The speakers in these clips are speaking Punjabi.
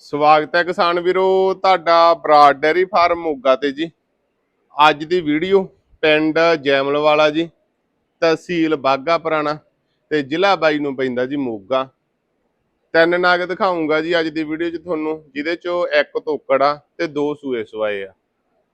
ਸਵਾਗਤ ਹੈ ਕਿਸਾਨ ਵੀਰੋ, ਤੁਹਾਡਾ ਬਰਾਡ ਡੈਰੀ ਫਾਰਮ ਮੋਗਾ ਤੇ ਜੀ। ਅੱਜ ਦੀ ਵੀਡੀਓ ਪਿੰਡ ਜੈਮਲਵਾਲਾ ਜੀ, ਤਹਿਸੀਲ ਬਾਗਾ ਪੁਰਾਣਾ ਤੇ ਜ਼ਿਲ੍ਹਾ ਬਾਈ ਨੂੰ ਪੈਂਦਾ ਜੀ ਮੋਗਾ। ਤਿੰਨ ਨਾਗ ਦਿਖਾਉਂਗਾ ਜੀ ਅੱਜ ਦੀ ਵੀਡੀਓ 'ਚ ਤੁਹਾਨੂੰ, ਜਿਹਦੇ 'ਚੋਂ ਇੱਕ ਧੋਕੜ ਆ ਤੇ ਦੋ ਸੂਏ ਸਵਾਏ ਆ।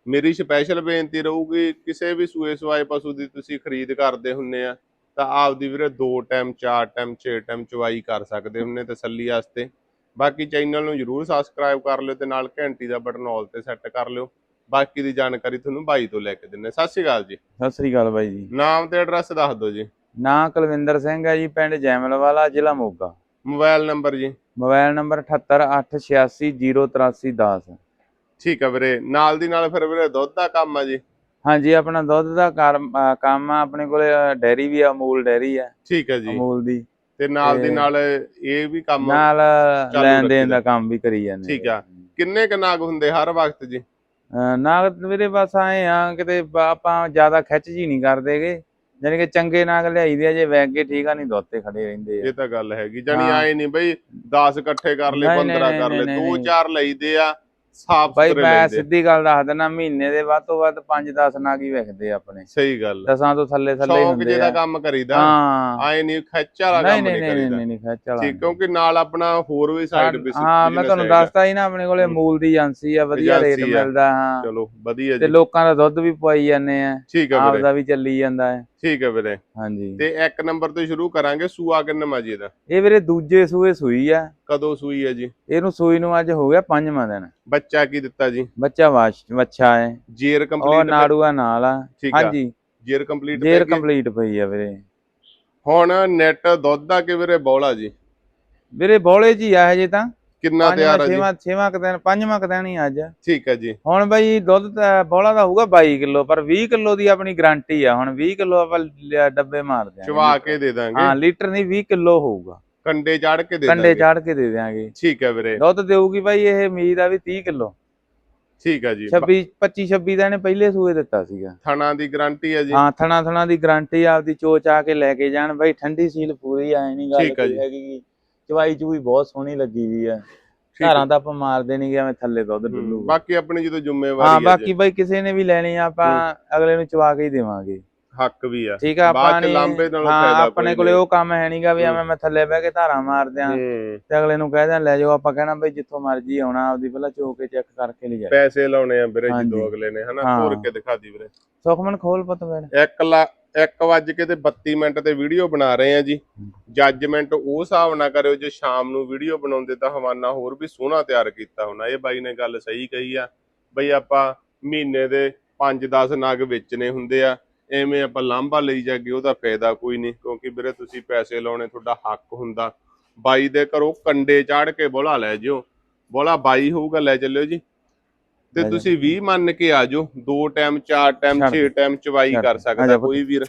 ਮੇਰੀ ਸਪੈਸ਼ਲ ਬੇਨਤੀ ਰਹੂਗੀ, ਕਿਸੇ ਵੀ ਸੂਏ ਸਵਾਏ ਪਸ਼ੂ ਦੀ ਤੁਸੀਂ ਖਰੀਦ ਕਰਦੇ ਹੁੰਨੇ ਆ, ਤਾਂ ਆਪਦੀ ਵੀਰੇ ਦੋ ਟਾਈਮ, ਚਾਰ ਟਾਈਮ, ਛੇ ਟਾਈਮ ਚਵਾਈ ਕਰ ਸਕਦੇ ਹੁੰਨੇ ਤਸੱਲੀ ਵਾਸਤੇ। ਬਾਕੀ ਚੈਨਲ ਨੂੰ ਜਰੂਰ ਸਬਸਕ੍ਰਾਈਬ ਕਰ ਲਿਓ ਤੇ ਨਾਲ ਘੰਟੀ ਦਾ ਬਟਨ ਆਲ ਤੇ ਸੈੱਟ ਕਰ ਲਿਓ। ਬਾਕੀ ਦੀ ਜਾਣਕਾਰੀ ਤੁਹਾਨੂੰ ਬਾਈ ਤੋਂ ਲੈ ਕੇ ਦਿੰਨੇ ਸਤਿ ਸ਼੍ਰੀ ਅਕਾਲ ਜੀ। ਸਤਿ ਸ੍ਰੀ ਅਕਾਲ ਬਾਈ ਜੀ। ਨਾਮ ਤੇ ਐਡਰੈਸ ਦੱਸ ਦਿਓ ਜੀ। ਨਾਂ ਕੁਲਵਿੰਦਰ ਸਿੰਘ ਹੈ ਜੀ ਪਿੰਡ ਜੈਮਲਵਾਲਾ ਜ਼ਿਲ੍ਹਾ ਮੋਗਾ। ਮੋਬਾਈਲ ਨੰਬਰ ਜੀ। ਮੋਬਾਈਲ ਨੰਬਰ 7886808310 ਠੀਕ ਆ ਵੀਰੇ। ਨਾਲ ਦੀ ਨਾਲ ਫਿਰ ਵੀਰੇ ਦੁੱਧ ਦਾ ਕੰਮ ਆ ਜੀ। ਹਾਂਜੀ ਆਪਣਾ ਦੁੱਧ ਦਾ ਕੰਮ ਆ। ਆਪਣੇ ਕੋਲੇ ਡੈਰੀ ਵੀ ਆ ਅਮੂਲ ਡੈਰੀ ਆ। ਠੀਕ ਆ ਜੀ। ਅਮੂਲ ਦੀ। ਤੇ ਨਾਲ ਦੀ ਨਾਲ ਇਹ ਵੀ ਕੰਮ ਨਾਲ ਲੈਣ ਦੇਣ। ਦਾ ਕੰਮ ਵੀ ਕਰੀ ਜਾਂਦੇ ਠੀਕ ਆ। ਕਿੰਨੇ ਕ ਨਾਗ ਹੁੰਦੇ ਹਰ ਵਕਤ ਜੀ ਨਾਗ ਵੀਰੇ ਬਸ ਆਏ ਆ ਕਿਤੇ ਆਪਾਂ ਜ਼ਿਆਦਾ ਖਿੱਚ ਜੀ ਨਹੀਂ ਕਰਦੇਗੇ ਜਾਨੀ ਕਿ ਚੰਗੇ ਨਾਗ ਲਿਆਈਦੇ ਆ ਜੇ ਵੈਗ ਕੇ ਠੀਕ ਆ ਨਹੀਂ ਦੁੱਤੇ ਖੜੇ ਰਹਿੰਦੇ ਆ ਇਹ ਤਾਂ ਗੱਲ ਹੈਗੀ ਜਾਨੀ। ਆਏ ਨਹੀਂ ਬਈ 10 ਇਕੱਠੇ ਕਰ ਨਹੀਂ, 15 ਨਹੀਂ, ਕਰ ਦੋ ਨਹੀਂ। ਚਾਰ ਲਈਦੇ ਆ ਸਾਫ਼ ਬਾਈ ਮੈਂ ਸਿੱਧੀ ਗੱਲ ਦੱਸ ਦਿੰਦਾ ਮਹੀਨੇ ਦੇ ਵੱਧ ਤੋਂ ਵੱਧ 5-10 ਨਾਗ ਹੀ ਵਿਕਦੇ ਆ ਆਪਣੇ। ਸਹੀ ਗੱਲ। ਦਸਾਂ ਤੋਂ ਥੱਲੇ ਥੱਲੇ ਹੀ ਹੁੰਦੇ ਆ। ਕੰਮ ਕਰੀਦਾ। ਹਾਂ। ਆਏ ਨਹੀਂ ਖੱਚ ਵਾਲਾ ਕੰਮ ਨਹੀਂ ਕਰੀਦਾ। ਨਹੀਂ ਨਹੀਂ ਖਿੱਚ ਵਾਲਾ ਠੀਕ ਕਿਉਂਕਿ ਨਾਲ ਆਪਣਾ ਹੋਰ ਵੀ ਸਾਈਡ ਬਿਜ਼ਨਸ ਹਾਂ ਮੈਂ ਤੁਹਾਨੂੰ ਦੱਸਤਾ ਹੀ ਨਾ ਆਪਣੇ ਕੋਲੇ। ਮੂਲ ਦੀ ਏਜੰਸੀ ਆ ਵਧੀਆ ਰੇਟ। ਮਿਲਦਾ ਹਾਂ। ਚਲੋ ਵਧੀਆ ਤੇ ਜੀ। ਲੋਕਾਂ ਦਾ ਦੁੱਧ ਵੀ ਪਵਾਈ ਜਾਂਦੇ ਆ। ਠੀਕ ਹੈ ਆਪ ਵੀਰੇ। ਦਾ ਵੀ ਚੱਲੀ ਜਾਂਦਾ ਹੈ। ਠੀਕ ਹੈ ਵੀਰੇ। ਹਾਂਜੀ। ਤੇ ਇੱਕ ਨੰਬਰ ਤੋਂ ਸ਼ੁਰੂ ਕਰਾਂਗੇ ਸੂਆ ਕਿੰਨਾ ਮਾਜੀ ਇਹਦਾ ਇਹ ਵੀਰੇ ਦੂਜੇ ਸੂਏ ਸੂਈ ਆ। ਕਦੋਂ ਸੂਈ ਹੈ ਜੀ? ਇਹਨੂੰ ਸੂਈ ਨੂੰ ਅੱਜ ਹੋ ਗਿਆ ਪੰਜਵਾਂ ਦਿਨ। ਬੱਚਾ ਕੀ ਦਿੱਤਾ ਜੀ? ਬੱਚਾ ਵਾਸ਼ ਬੱਚਾ ਹੈ ਜੇਰ ਉਹ ਕੰਪਲੀਟ ਨਾੜੂਆ ਨਾਲ ਆ। ਹਾਂਜੀ। ਜੇਰ ਕੰਪਲੀਟ ਜੇਰ ਕੰਪਲੀਟ ਪਈ ਆ ਵੀਰੇ। ਹੁਣ ਨੈਟ ਦੁੱਧ ਦਾ ਕਿ ਵੀਰੇ ਬੌਲਾ ਜੀ? ਵੀਰੇ ਬੋਲੇ ਜੀ ਆ ਹਜੇ ਤਾਂ। ਕਿੰਨਾ ਤਿਆਰ ਹੈ ਜੀ? ਛੇਵਾਂ ਛੇਵਾਂ ਕੁ ਦਿਨ ਪੰਜਵਾਂ ਕੁ ਦਿਨ ਹੀ ਅੱਜ। ਠੀਕ ਹੈ ਜੀ। ਹੁਣ ਬਈ ਦੁੱਧ ਤਾਂ ਬੋਲਾ ਦਾ ਹੋਊਗਾ 22 ਕਿਲੋ ਪਰ 20 ਕਿਲੋ ਦੀ ਆਪਣੀ ਗਾਰੰਟੀ ਆ। ਹੁਣ 20 ਕਿਲੋ ਆਪਾਂ ਡੱਬੇ ਮਾਰਦੇ ਆ ਚਵਾ ਕੇ ਦੇ ਦਾਂਗੇ। ਹਾਂ ਲੀਟਰ ਨਹੀਂ 20 ਕਿਲੋ ਹੋਊਗਾ। ਕੰਡੇ ਚਾੜ ਕੇ ਦੇ ਕੰਡੇ ਦਾਂਗੇ। ਚਾੜ ਕੇ ਦੇ ਦਿਆਂਗੇ। ਠੀਕ ਹੈ ਵੀਰੇ। ਦੁੱਧ ਦੇਊਗੀ ਬਾਈ ਇਹ ਉਮੀਦ ਆ ਵੀ 30 ਕਿਲੋ। ਠੀਕ ਹੈ ਜੀ। 26 25 26 ਦਾ ਇਹਨੇ ਪਹਿਲੇ ਸੂਏ ਦਿੱਤਾ ਸੀਗਾ। ਥਣਾ ਦੀ ਗਾਰੰਟੀ ਹੈ ਜੀ। ਹਾਂ ਥਣਾ ਥਣਾ ਦੀ ਗਾਰੰਟੀ ਆਪਦੀ ਚੋਚ ਆ ਕੇ ਲੈ ਕੇ ਜਾਣ। ਬਾਈ ਠੰਡੀ ਸੀਲ ਪੂਰੀ ਆਏ ਨਹੀਂ ਗੱਲ ਠੀਕ ਆ ਜੀ। ਕੋਈ ਹੈਗੀ। ਚਵਾਈ ਚੂਈ ਬਹੁਤ ਸੋਹਣੀ ਲੱਗੀ ਵੀ ਆ। ਘਰਾਂ ਦਾ ਆਪਾਂ ਮਾਰਦੇ ਨਹੀਂ ਐਵੇਂ ਥੱਲੇ ਦੁੱਧ ਹੂੰ, ਡੁੱਲੂਗਾ ਬਾਕੀ ਆਪਣੀ ਜਦੋਂ ਜ਼ਿੰਮੇਵਾਰੀ ਹਾਂ ਬਾਕੀ ਬਾਈ ਕਿਸੇ ਨੇ ਵੀ ਲੈਣੀ ਆ ਆਪਾਂ ਅਗਲੇ ਨੂੰ ਚਵਾ ਕੇ ਹੀ ਦੇਵਾਂਗੇ। ਹੱਕ ਵੀ ਆ। ਠੀਕ ਆ ਆਪਾਂ ਨੇ ਲਾਂਬੇ ਨਾਲੋਂ ਫਾਇਦਾ ਆਪਣੇ ਕੋਲੇ। ਉਹ ਕੰਮ ਹੈ ਨਹੀਂਗਾ ਵੀ। ਐਵੇਂ ਮੈਂ ਥੱਲੇ ਬਹਿ ਕੇ ਧਾਰਾਂ ਮਾਰ ਦਿਆਂ ਤੇ ਅਗਲੇ ਨੂੰ ਕਹਿ ਦਿਆਂ ਲੈ ਜਾਓ ਆਪਾਂ ਕਹਿਣਾ ਬਈ ਜਿੱਥੋਂ ਮਰਜ਼ੀ ਆਉਣਾ ਆਪਦੀ ਪਹਿਲਾਂ ਚੋ ਕੇ ਚੈੱਕ ਕਰਕੇ ਲੈ ਜਾ ਪੈਸੇ ਲਾਉਣੇ ਆ ਵੀਰੇ। ਜਦੋਂ ਅਗਲੇ ਨੇ ਹਨਾ? ਹਾਂ। ਤੋਰ ਕੇ ਦਿਖਾ ਦੀ ਵੀਰੇ। ਸੁਖਮਨ ਖੋਲ ਪਤ ਫਿਰ। 1 ਲਾ 1 ਵਜ ਕੇ ਤੇ 32 ਮਿੰਟ ਤੇ ਵੀਡੀਓ ਬਣਾ ਰਹੇ ਆ ਜੀ। ਜੱਜਮੈਂਟ ਉਹ ਹਿਸਾਬ ਨਾ ਕਰਿਓ ਜੇ ਸ਼ਾਮ ਨੂੰ ਵੀਡੀਓ ਬਣਾਉਂਦੇ ਤਾਂ ਹਵਾਨਾ ਹੋਰ ਵੀ ਸੋਹਣਾ ਤਿਆਰ ਕੀਤਾ ਹੋਣਾ। ਇਹ ਬਾਈ ਨੇ ਗੱਲ ਸਹੀ ਕਹੀ ਆ ਬਈ ਆਪਾਂ ਮਹੀਨੇ ਦੇ 5-10 ਨਗ ਵੇਚਣੇ ਹੁੰਦੇ ਆ ਐਵੇਂ ਆਪਾਂ ਲਾਂਭਾ ਲਈ ਜਾਗੇ ਉਹਦਾ ਫਾਇਦਾ ਕੋਈ ਨਹੀਂ ਕਿਉਂਕਿ ਵੀਰੇ ਤੁਸੀਂ ਪੈਸੇ ਲਾਉਣੇ ਤੁਹਾਡਾ ਹੱਕ ਹੁੰਦਾ। ਬਾਈ ਦੇ ਘਰੋਂ ਕੰਡੇ ਚਾੜ ਕੇ ਬੋਲਾ ਲੈ ਜਿਓ। ਬੋਲਾ ਬਾਈ ਹੋਊਗਾ ਲੈ ਚੱਲਿਓ ਜੀ। ਤੇ। ਤੁਸੀਂ 20 ਮੰਨ ਕੇ ਆ ਜਾਓ। ਦੋ ਟਾਈਮ ਚਾਰ ਟਾਈਮ 6 ਟਾਈਮ ਚਵਾਈ ਕਰ ਸਕਦਾ। ਕੋਈ ਵੀਰ।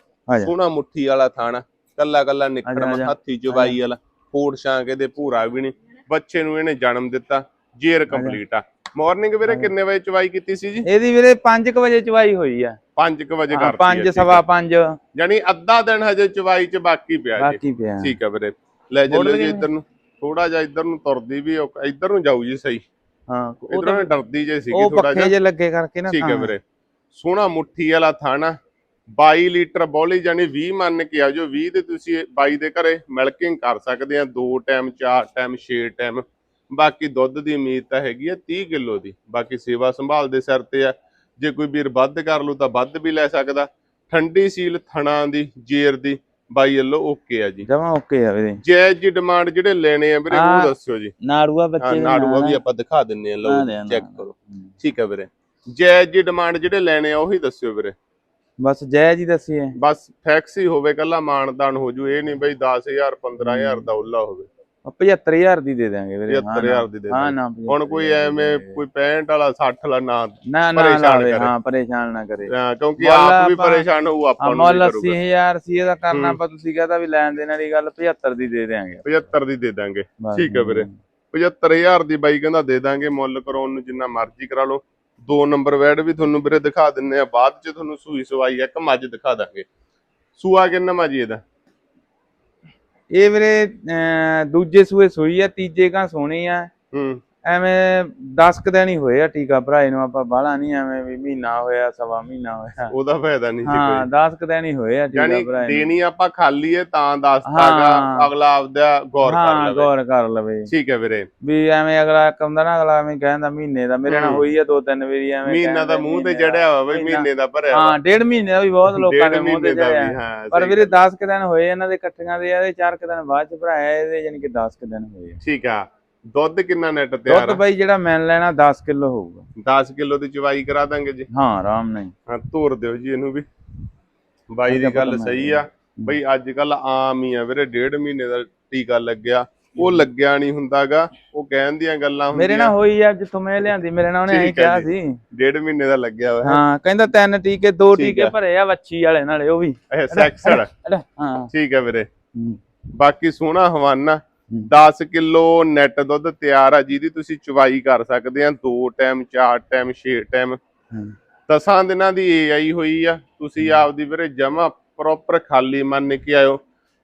ਸੋਹਣਾ ਮੁੱਠੀ ਵਾਲਾ ਥਾਣਾ। ਕੱਲਾ ਕੱਲਾ ਆ ਨਿਕੜ ਜਾ, ਆ ਜਾ। ਹੱਥੀ ਚਵਾਈ ਵਾਲਾ। ਫੋੜ ਛਾਂਕ ਇਹਦੇ ਭੂਰਾ ਵੀ ਨਹੀਂ। ਬੱਚੇ ਨੂੰ ਇਹਨੇ ਜਨਮ ਦਿੱਤਾ। ਜੇਰ ਕੰਪਲੀਟ ਆ। ਮਾਰਨਿੰਗ ਵੀਰੇ। ਕਿੰਨੇ ਵਜੇ ਚਵਾਈ ਕੀਤੀ ਸੀ ਜੀ? ਇਹਦੀ ਵੀਰੇ 5 ਵਜੇ ਚਵਾਈ ਹੋਈ ਆ। 5 ਵਜੇ ਕਰਤੀ ਪੰਜ ਹੈ, ਸਵਾ ਠੀਕ 5 ਆ। ਯਾਨੀ ਅੱਧਾ ਦਿਨ ਹਜੇ ਚਵਾਈ ਚ ਬਾਕੀ ਪਿਆ ਜੀ। ਬਾਕੀ ਪਿਆ। ਠੀਕ ਆ ਵੀਰੇ। ਲੈ ਚੱਲੋ ਜੀ? ਇੱਧਰ ਨੂੰ। ਥੋੜਾ ਜਿਹਾ ਇੱਧਰ ਨੂੰ ਤੁਰਦੀ ਵੀ ਇੱਧਰ ਨੂੰ ਜਾਊ ਜੀ ਸਹੀ। ਹਾਂ ਇਧਰੋਂ ਡਰਦੀ ਜੇ ਸੀਗੀ ਥੋੜਾ ਪੱਖੇ ਜਿਹਾ। ਜੇ ਲੱਗੇ ਕਰਕੇ ਨਾ ਠੀਕ ਹੈ ਤਾਂ। ਵੀਰੇ। ਸੋਹਣਾ ਮੁੱਠੀ ਵਾਲਾ ਥਾਣਾ 22 ਲੀਟਰ ਬੋਲੀ ਜਾਨੀ 20 ਮੰਨ ਕੇ ਆ ਜੋ 20 ਦੇ ਤੁਸੀਂ 22 ਦੇ ਘਰੇ ਮਿਲਕਿੰਗ ਕਰ ਸਕਦੇ ਆ ਦੋ ਟਾਈਮ ਚਾਰ ਟਾਈਮ 6 ਟਾਈਮ। ਬਾਕੀ ਦੁੱਧ ਦੀ ਉਮੀਦ ਤਾਂ ਹੈਗੀ ਆ 30 ਕਿਲੋ ਦੀ। ਬਾਕੀ ਸੇਵਾ ਸੰਭਾਲ ਦੇ ਸਿਰ ਤੇ ਆ। ਜੇ ਕੋਈ ਵੀਰ ਵੱਧ ਕਰ ਲੂ ਤਾਂ ਵੱਧ ਵੀ ਲੈ ਸਕਦਾ। ਠੰਡੀ ਸੀਲ ਥਣਾ ਦੀ ਜੇਰ ਦੀ ਬਾਈ ਵੱਲੋਂ ਓਕੇ ਆ ਜੀ। ਜਮਾ ਓਕੇ ਆ ਵੀਰੇ। ਜਾਇਜ਼ ਜੀ ਡਿਮਾਂਡ ਜਿਹੜੇ ਲੈਣੇ ਆ ਵੀਰੇ ਉਹ ਦੱਸਿਓ ਜੀ। ਨਾੜੂਆ ਬੱਚੇ ਨਾੜੂਆ ਵੀ ਆ। ਆਪਾਂ ਦਿਖਾ ਦਿੰਨੇ ਆ ਆ ਲਓ ਚੈੱਕ। ਕਰੋ। ਠੀਕ ਹੈ ਵੀਰੇ। ਜਾਇਜ਼ ਜੀ ਡਿਮਾਂਡ ਜਿਹੜੇ ਲੈਣੇ ਆ ਉਹੀ ਦੱਸਿਓ ਵੀਰੇ। ਬਸ ਜੈ ਜੀ ਦੱਸੀਏ। ਬਸ ਫੈਕਸ ਹੀ ਹੋਵੇ ਕੱਲਾ ਮਾਨਦਾਨ ਹੋ ਜੂ। ਇਹ ਨਹੀਂ ਬਈ 10000 15000 ਦਾ ਉੱਲਾ ਹੋਵੇ। 75000 ਦੀ ਦੇ ਦਾਂਗੇ ਵੀਰੇ ਹਾਂ ਨਾ। 75000 ਦੀ ਦੇ ਹਾਂ ਦਾਂਗੇ। ਨਾ ਹੁਣ ਕੋਈ 75,000 ਐਵੇਂ ਦੀ ਕੋਈ 65 ਵਾਲਾ 60 ਵਾਲਾ ਨਾ ਨਾ ਨਾ ਪਰੇਸ਼ਾਨ ਲਾਵੇ ਕਰੇ। ਹਾਂ ਪਰੇਸ਼ਾਨ ਨਾ ਕਰੇ ਅਹ ਕਿਉਂਕਿ ਮੁੱਲ ਆਪ ਵੀ ਆਪਾਂ- ਪਰੇਸ਼ਾਨ ਹੋਊ ਆਪਾਂ ਨੂੰ ਮੁੱਲ ਵੀ ਕਰੂਗਾ 80000 ਸੀ ਇਹਦਾ ਕਰਨਾ ਹੂੰ। ਆਪਾਂ ਤੁਸੀਂ ਕਹਤਾ ਵੀ ਲੈਣ ਦੇਣ ਵਾਲੀ ਗੱਲ 75 ਦੀ ਦੇ ਦੇਾਂਗੇ 75 ਦੀ ਦੇ ਦਾਂਗੇ ਬਸ। ਠੀਕ ਹੈ ਵੀਰੇ। 75000 ਦੀ ਬਾਈ ਕਹਿੰਦਾ ਦੇ ਦਾਂਗੇ ਮੁੱਲ ਕਰਾਉਣ ਨੂੰ ਜਿੰਨਾ ਮਰਜ਼ੀ ਕਰਾ ਲਓ ਦੋ ਨੰਬਰ ਵੈਡ ਵੀ ਤੁਹਾਨੂੰ ਵੀਰੇ ਦਿਖਾ ਦਿੰਨੇ ਆ ਬਾਅਦ ਚ ਤੁਹਾਨੂੰ ਸੂਈ ਸਵਾਈ ਇੱਕ ਮੱਝ ਦਿਖਾ ਦਾਂਗੇ ਸੂਆ ਕਿੰਨਾ ਮੱਝ ਇਹਦਾ ਇਹ ਵੀਰੇ ਅਹ, ਦੂਜੇ ਸੂਏ ਸੂਈ ਆ ਤੀਜੇ ਕਾਂ ਸੋਹਣੀ ਆ। ਹੂੰ। ਐਵੇਂ 10 ਕੁ ਦਿਨ ਹੀ ਹੋਏ ਆ ਟੀਕਾ ਭਰਾਏ ਨੂੰ ਆਪਾਂ ਬਾਹਲਾ ਨਹੀਂ ਐਵੇਂ ਵੀ ਮਹੀਨਾ ਹੋਇਆ ਸਵਾ ਮਹੀਨਾ ਹੋਇਆ। ਉਹਦਾ ਫਾਇਦਾ ਨਹੀਂ ਸੀ ਹਾਂ ਕੋਈ। 10 ਕੁ ਦਿਨ ਹੀ ਹੋਏ ਆ ਟੀਕਾ ਭਰਾਏ ਨੂੰ। ਦੇਣੀ ਆਪਾਂ ਖਾਲੀ ਹੈ ਤਾਂ ਦੱਸਦਾਗਾ ਹਾਂ। ਅਗਲਾ ਆਪਦਾ ਗੌਰ ਕਰ ਹਾਂ ਲਵੇ। ਗੌਰ ਕਰ ਲਵੇ। ਠੀਕ ਹੈ ਵੀਰੇ। ਵੀ ਐਵੇਂ ਅਗਲਾ ਕਹਿੰਦਾ ਨਾ ਅਗਲਾ ਐਵੇਂ ਕਹਿੰਦਾ ਮਹੀਨੇ ਦਾ ਮੇਰੇ ਨਾਲ ਹੂੰ। ਹੋਈ ਆ ਦੋ ਤਿੰਨ ਵਾਰੀ ਐਵੇਂ ਮਹੀਨਾ ਦਾ ਮੂੰਹ ਤੇ। ਜੜਿਆ ਵਾ ਬਈ ਮਹੀਨਾ- ਦਾ ਭਰਿਆ ਹਾਂ ਡੇਢ ਮਹੀਨੇ ਦਾ ਵੀ ਬਹੁਤ ਲੋਕਾਂ ਦੇ ਮੂੰਹ ਤੇ ਹਾਂ ਪਰ ਵੀਰੇ 10 ਕੁ ਦਿਨ ਹੋਏ ਇਹਨਾਂ ਦੇ ਇਕੱਠੀਆਂ ਦੇ ਇਹਦੇ 4 ਕੁ ਦਿਨ ਬਾਅਦ ਚ ਭਰਾਇਆ ਇਹਦੇ ਯਾਨੀ ਕਿ 10 ਕੁ ਦਿਨ ਹੋਏ। ਠੀਕ ਆ। ਦੁੱਧ ਕਿੰਨਾ ਨੈਟ ਤਿਆਰ ਦੁੱਧ ਆ ਬਾਈ ਜਿਹੜਾ ਮੈਂ ਲੈਣਾ 10 ਕਿਲੋ ਹੋਊਗਾ। 10 ਕਿਲੋ ਦੀ ਚਵਾਈ ਕਰਾ ਦਾਂਗੇ ਜੀ। ਹਾਂ ਆਰਾਮ ਨਾਲ ਹੀ। ਤੋਰ ਦਿਓ ਜੀ ਇਹਨੂੰ ਵੀ। ਬਾਈ ਦੀ ਗੱਲ ਸਹੀ ਆ। ਬਈ ਅੱਜ ਕੱਲ ਆਮ ਹੀ ਆ ਵੀਰੇ ਡੇਢ ਮਹੀਨੇ ਦਾ ਟੀਕਾ ਲੱਗਿਆ। ਉਹ ਲੱਗਿਆ ਨਹੀਂ ਹੁੰਦਾਗਾ। ਉਹ ਕਹਿਣ ਦੀਆਂ ਗੱਲਾਂ ਮੇਰੇ ਨਾਲ ਹੋਈ ਆ ਜਿੱਥੋਂ ਮੈਂ ਲਿਆਂਦੀ ਮੇਰੇ ਨਾਲ ਉਹਨੇ ਐਂ ਕਿਹਾ। ਸੀ। ਡੇਢ ਮਹੀਨੇ ਦਾ ਲੱਗਿਆ ਹੋਇਆ। ਹਾਂ ਕਹਿੰਦਾ ਤਿੰਨ ਟੀਕੇ ਦੋ ਟੀਕੇ। ਭਰੇ ਆ ਵੱਛੀ ਵਾਲੇ ਨਾਲੇ ਉਹ ਵੀ। ਅੜਾ, ਹਾਂ। ਠੀਕ ਹੈ ਵੀਰੇ। ਬਾਕੀ ਸੋਹਣਾ ਹਵਾਨਾ। 10 ਕਿਲੋ ਨੈਟ ਦੁੱਧ ਤਿਆਰ ਆ ਜਿਹਦੀ ਤੁਸੀਂ ਚਵਾਈ ਕਰ ਸਕਦੇ ਆ ਦੋ ਟਾਈਮ ਚਾਰ ਟਾਈਮ ਛੇ ਟਾਈਮ। ਦਸਾਂ ਦਿਨਾਂ ਦੀ ਏਆਈ ਹੋਈ ਆ ਤੁਸੀਂ ਆਪਦੀ ਵੀਰੇ ਜਮਾ ਪ੍ਰੋਪਰ ਖਾਲੀ ਮੰਨ ਕੇ ਆਇਓ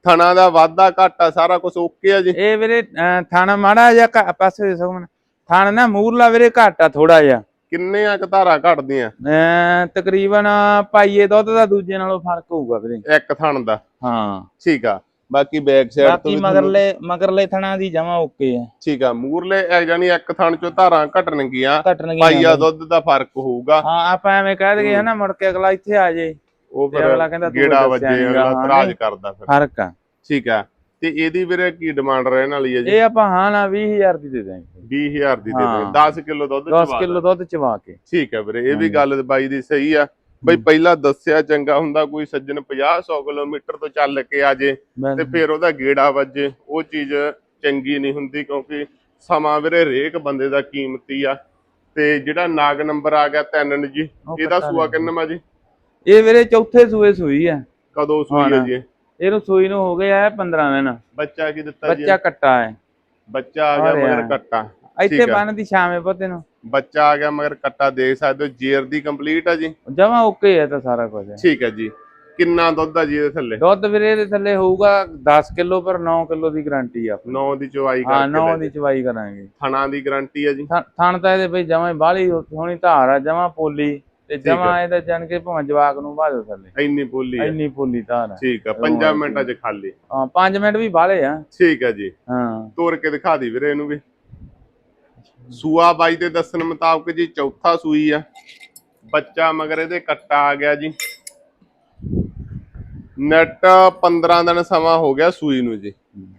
ਥਣਾ ਦਾ ਵਾਧਾ ਘਾਟਾ ਸਾਰਾ ਕੁਝ ਓਕੇ ਆ ਜੀ। ਇਹ ਵੀਰੇ ਅਹ, ਥਣ ਮਾੜਾ ਜਿਹਾ ਘ- ਪਾਸੇ ਸਕਣ ਥਣ ਨਾ ਮੂਰਲਾ ਵੀਰੇ ਘੱਟ ਥੋੜਾ ਜਿਹਾ। ਕਿੰਨੇ ਆ ਧਾਰਾਂ ਘਟਦੀਆਂ? ਅਹ, ਤਕਰੀਬਨ ਪਾਈਏ ਦੁੱਧ ਦਾ ਦੂਜੇ ਨਾਲੋਂ ਫ਼ਰਕ ਹੋਊਗਾ ਵੀਰੇ। ਇੱਕ ਥਣ ਦਾ। ਹਾਂ। ਠੀਕ ਆ। ਬਾਕੀ ਬੈਕ ਸਾਈਡ ਤੋਂ ਬਾਕੀ ਮਗਰਲੇ ਮਗਰਲੇ ਥਣਾ ਦੀ ਜਮਾ ਓਕੇ ਆ। ਠੀਕ ਆ ਮੂਰਲੇ ਜਾਨੀ ਇੱਕ ਥਣ ਚੋਂ ਧਾਰਾਂ ਘਟਣਗੀਆਂ ਘਟਣਗੀਆਂ ਪਾਈਆ ਦੁੱਧ ਦਾ ਫ਼ਰਕ ਹੋਊਗਾ। ਹਾਂ ਆਪਾਂ ਐਵੇਂ ਕਹਿ ਦਈਏ ਹਨਾ ਮੁੜ ਕੇ ਅਗਲਾ ਇੱਥੇ ਆ ਜੇ। ਉਹ ਤੇ ਅਗਲਾ ਫਿਰ ਕਹਿੰਦਾ ਗੇੜਾ ਵੱਜੇ ਅਗਲਾ ਹਾਂ, ਤਰਾਜ। ਕਰਦਾ ਫਿਰ। ਫ਼ਰਕ ਆ। ਠੀਕ ਆ ਤੇ ਇਹਦੀ ਵੀਰੇ ਕੀ ਡਿਮਾਂਡ ਰਹਿਣ ਵਾਲੀ ਹੈ ਜੀ? ਇਹ ਆਪਾਂ ਹਾਂ ਨਾ 20000 ਦੀ ਦੇ ਦਾਂਗੇ। 20000 ਦੀ ਦੇ ਹਾਂ। ਦੇ 10 ਕਿਲੋ ਦੁੱਧ 10 ਚਵਾ ਕਿਲੋ ਦੁੱਧ ਚਵਾ ਕੇ। ਠੀਕ ਹੈ ਵੀਰੇ ਇਹ ਵੀ। ਗੱਲ ਬਾਈ ਦੀ ਸਹੀ ਆ। ਬਈ ਪਹਿਲਾਂ ਦੱਸਿਆ ਚੰਗਾ ਹੁੰਦਾ ਕੋਈ ਸੱਜਣ 50 100 ਕਿਲੋਮੀਟਰ ਤੋਂ ਚੱਲ ਕੇ ਆ ਜੇ ਤੇ ਫਿਰ ਉਹਦਾ ਗੇੜਾ ਵੱਜੇ ਉਹ ਚੀਜ਼ ਚੰਗੀ ਨਹੀਂ ਹੁੰਦੀ ਕਿਉਂਕਿ ਸਮਾਂ ਵੀਰੇ ਹਰੇਕ ਬੰਦੇ ਦਾ ਕੀਮਤੀ ਆ ਤੇ ਜਿਹੜਾ ਨਾਗ ਨੰਬਰ ਆ ਗਿਆ ਤਿੰਨ ਜੀ ਇਹਦਾ ਸੂਆ। ਕਿੰਨਾ ਜੀ ਇਹ ਵੀਰੇ ਚੌਥੇ ਸੂਏ ਸੂਈ ਆ ਕਦੋਂ ਸੂਈ ਹੈ। ਜੀ ਇਹ? ਇਹਨੂੰ ਸੂਈ ਨੂੰ ਹੋ ਗਿਆ 15 ਦਿਨ ਬੱਚਾ ਕੀ ਦਿੱਤਾ ਜੀ ਬੱਚਾ ਕੱਟਾ ਹੈ ਬੱਚਾ ਆ ਗਿਆ। ਮਗਰ ਕੱਟਾ ਇੱਥੇ। ਬੰਨਦੀ ਛਾਵੇਂ ਪਤੇ ਨੂੰ ਬੱਚਾ ਆ ਗਿਆ ਮਗਰ ਕੱਟਾ ਦੇਖ ਸਕਦੇ ਹੋ। ਜੇਰ ਦੀ ਕੰਪਲੀਟ ਆ ਜੀ। ਜਮਾ ਓਕੇ ਹੈ ਤਾਂ ਸਾਰਾ ਕੁਝ। ਠੀਕ ਹੈ ਜੀ। ਕਿੰਨਾ ਦੁੱਧ ਆ ਜੀ ਇਹਦੇ ਥੱਲੇ? ਦੁੱਧ ਵੀਰੇ ਇਹਦੇ ਥੱਲੇ ਹੋਊਗਾ 10 ਕਿਲੋ ਪਰ 9 ਕਿਲੋ ਦੀ ਗਾਰੰਟੀ ਆ ਆਪਣੀ। 9 ਦੀ ਚਵਾਈ ਹਾਂ ਕਰਕੇ 9 ਲੈ ਦੀ ਜੀ। ਚਵਾਈ ਕਰਾਂਗੇ। ਥਣਾ ਦੀ ਗਾਰੰਟੀ ਆ ਜੀ। ਥਣ- ਤਾਂ ਇਹਦੇ ਬਈ ਜਮਾ ਬਾਲੀ ਸੋਹਣੀ ਧਾਰ ਆ ਜਮਾ ਪੋਲੀ ਤੇ। ਜਮਾ ਇਹਦੇ ਜਾਣ ਕੇ ਭਾਵੇਂ ਜਵਾਕ ਨੂੰ ਬਾਜੋ ਥੱਲੇ। ਇੰਨੀ ਪੋਲੀ ਇੰਨੀ ਪੋਲੀ ਧਾਰ ਆ। ਠੀਕ ਆ 5 ਮਿੰਟਾਂ 'ਚ ਖਾਲੀ। ਹਾਂ 5 ਮਿੰਟ ਵੀ ਬਾਲੇ ਆ। ਠੀਕ ਆ ਜੀ। ਹਾਂ। ਤੋੜ ਕੇ ਦਿਖਾ ਦੀ ਵੀਰੇ ਇਹਨੂੰ ਵੀ। ਸੂਆ ਬਾਈ ਦੇ ਦੱਸਣ ਮੁਤਾਬਕ ਜੀ ਚੌਥਾ ਸੂਈ ਆ। ਬੱਚਾ ਮਗਰ ਇਹਦੇ ਕੱਟਾ ਆ ਗਿਆ ਜੀ। ਨੈਟ 15 ਦਿਨ ਸਮਾਂ ਹੋ ਗਿਆ ਸੂਈ ਨੂੰ ਜੀ।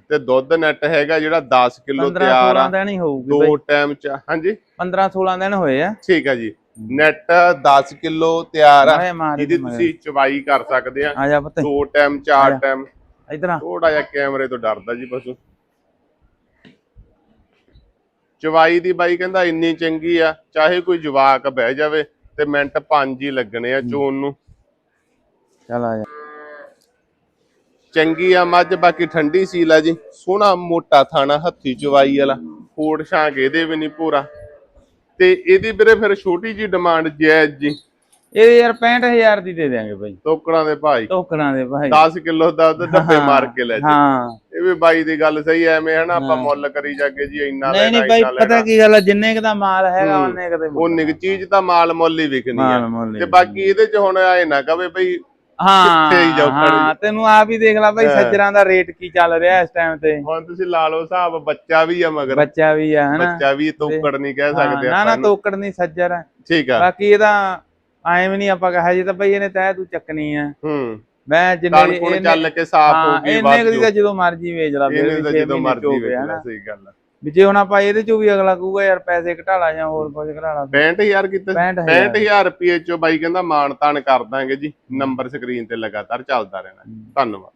ਤੇ ਦੁੱਧ ਨੈਟ ਹੈਗਾ ਜਿਹੜਾ 10 ਕਿਲੋ 15 ਤਿਆਰ 16 ਆ ਦਿਨ ਹੀ ਹੋਊਗੀ ਦੋ ਟਾਈਮ ਚ ਹਾਂਜੀ। 15 16 ਦਿਨ ਹੋਏ ਆ। ਠੀਕ ਆ ਜੀ। ਨੈਟ 10 ਕਿਲੋ ਤਿਆਰ ਆ। ਜਿਹਦੀ ਤੁਸੀਂ ਚਵਾਈ ਕਰ ਸਕਦੇ ਆ। ਦੋ ਟਾਈਮ ਚਾਰ। ਟਾਈਮ ਇਧਰ ਥੋੜਾ ਜਿਹਾ ਕੈਮਰੇ ਤੋਂ ਡਰਦਾ ਜੀ ਪਸ਼ੂ। ਚਵਾਈ ਦੀ ਬਾਈ ਕਹਿੰਦਾ ਇੰਨੀ ਚੰਗੀ ਆ ਚਾਹੇ ਕੋਈ ਜਵਾਕ ਬਹਿ ਜਾਵੇ ਤੇ ਮਿੰਟ ਪੰਜ ਹੀ ਲੱਗਣੇ ਆ ਚੋਣ ਨੂੰ। ਚੱਲ ਆ ਜਾ। ਚੰਗੀ ਆ ਮੱਝ ਬਾਕੀ ਠੰਡੀ ਸੀਲ ਆ ਜੀ। ਸੋਹਣਾ ਮੋਟਾ ਥਾਣਾ ਹੱਥੀ ਚਵਾਈ ਵਾਲਾ। ਫੋੜ ਛਾਂਕ ਇਹਦੇ ਵੀ ਨਹੀਂ ਪੂਰਾ। ਤੇ ਇਹਦੀ ਵੀਰੇ ਫਿਰ ਛੋਟੀ ਜੀ ਡਿਮਾਂਡ ਜਾਇਜ਼ ਜੀ। ਇਹ ਯਾਰ 65000 ਦੀ ਦੇ ਦਿਆਂਗੇ ਬਾਈ। ਟੋਕੜਾਂ ਦੇ ਭਾਈ। ਟੋਕਰਾਂ ਦੇ ਭਾਈ। 10 ਕਿਲੋ ਦਾ ਦੁੱਧ ਡੱਬੇ ਮਾਰ ਕੇ ਲੈ ਜੀ ਹਾਂ। ਇਹ ਵੀ ਬਾਈ ਦੀ ਗੱਲ ਸਹੀ ਐ ਐਵੇਂ ਹਨਾ ਆਪਾਂ। ਮੁੱਲ ਕਰੀ ਜਾਗੇ ਜੀ ਇੰਨਾ ਨਹੀਂ ਲੈਣਾ ਨਹੀਂ ਬਾਈ ਇੰਨਾ ਪਤਾ ਕੀ ਗੱਲ ਜਿੰਨੇ ਕ ਦਾ ਮਾਲ ਹੈਗਾ। ਉਹਨੇ ਕਦੇ ਉਹ ਨਿਕ ਚੀਜ਼ ਤਾਂ ਮਾਲ ਮੁੱਲ ਹੀ ਵਿਕਣੀ ਹੀ ਤੇ ਬਾਕੀ ਇਹਦੇ ਚ ਹੁਣ ਆਏ ਨਾ ਕਵੇ ਬਈ ਹਾਂ ਤੈਨੂੰ ਆਪ ਹੀ ਦੇਖ ਲੈ ਬਾਈ ਹਾਂ। ਸੱਜਰਾਂ ਦਾ ਰੇਟ ਕੀ ਚੱਲ ਰਿਹਾ ਇਸ ਟਾਈਮ ਤੇ। ਹੁਣ ਤੁਸੀਂ ਲਾ ਲਓ ਹਿਸਾਬ ਬੱਚਾ ਵੀ ਆ ਮਗਰ। ਬੱਚਾ ਵੀ ਆ ਹਨਾ ਬੱਚਾ ਵੀ ਤੋਕੜ ਨਹੀਂ ਕਹਿ ਸਕਦੇ ਨਾ ਆਪਾਂ ਨਾ। ਤੋਕੜ ਨਹੀਂ ਸੱਜਰ ਠੀਕ ਆ। ਬਾਕੀ ਇਹਦਾ ਐਂ ਵੀ ਨਹੀਂ ਆਪਾਂ ਕਹਾ ਜੇ ਤਾਂ ਬਈ ਇਹਨੇ ਤੈ ਤੂੰ ਚੱਕਣੀ ਆ। ਹੂੰ। ਮੈਂ ਜਿੰਨੇ ਇਹਨੇ- ਚੱਲ ਕੇ ਸਾਫ਼ ਹੋ ਗਈ ਇਹਨੇ ਬਾਅਦ ਕਦੀ ਜਦੋਂ ਮਰਜ਼ੀ ਵੇਚ ਲਾ ਇਹਨੇ ਤਾਂ ਜਦੋਂ ਮਰਜ਼ੀ ਵੇਚ ਲੈ। ਸਹੀ ਗੱਲ ਆ। ਵੀ ਜੇ ਹੁਣ ਆਪਾਂ ਇਹਦੇ ਚੋਂ ਵੀ ਅਗਲਾ ਕਹੂਗਾ ਯਾਰ ਪੈਸੇ ਘਟਾ ਲਾ ਜਾਂ ਹੋਰ ਕੁਝ ਘਟਾ ਲਾ 65000 ਕਿਤੇ 65000 65000 ਰੁਪਏ ਚੋਂ ਬਾਈ ਕਹਿੰਦਾ ਮਾਣ ਤਾਣ ਕਰ ਦਾਂਗੇ ਜੀ ਨੰਬਰ ਸਕਰੀਨ ਤੇ ਲਗਾਤਾਰ ਚੱਲਦਾ ਰਹਿਣਾ। ਧੰਨਵਾਦ।